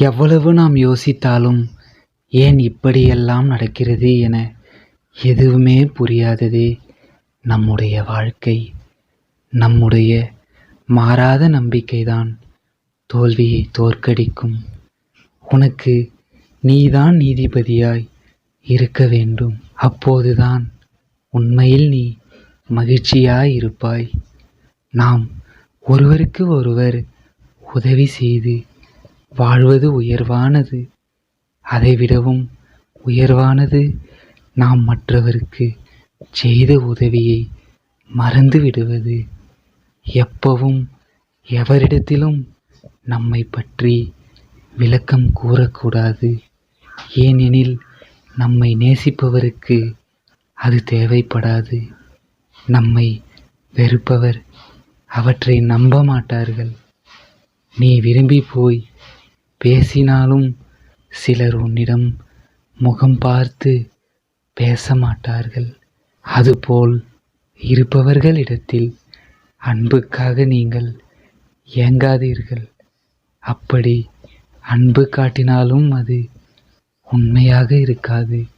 எவ்வளவு நாம் யோசித்தாலும் ஏன் இப்படியெல்லாம் நடக்கிறது என எதுவுமே புரியாததே நம்முடைய வாழ்க்கை. நம்முடைய மாறாத நம்பிக்கைதான் தோல்வியை தோற்கடிக்கும். உனக்கு நீதான் நீதிபதியாய் இருக்க வேண்டும். அப்போதுதான் உண்மையில் நீ மகிழ்ச்சியாய் இருப்பாய். நாம் ஒருவருக்கு ஒருவர் உதவி செய்து வாழ்வது உயர்வானது. அதைவிடவும் உயர்வானது நாம் மற்றவருக்கு செய்த உதவியை மறந்து விடுவது. எப்பவும் எவரிடத்திலும் நம்மை பற்றி விளக்கம் கூறக்கூடாது. ஏனெனில் நம்மை நேசிப்பவருக்கு அது தேவைப்படாது. நம்மை வெறுப்பவர் அவற்றை நம்ப மாட்டார்கள். நீ விரும்பி போய் பேசினாலும் சிலர் உன்னிடம் முகம் பார்த்து பேச மாட்டார்கள் அதுபோல் இருப்பவர்களிடத்தில் அன்புக்காக நீங்கள் இயங்காதீர்கள் அப்படி அன்பு காட்டினாலும் அது உண்மையாக இருக்காது.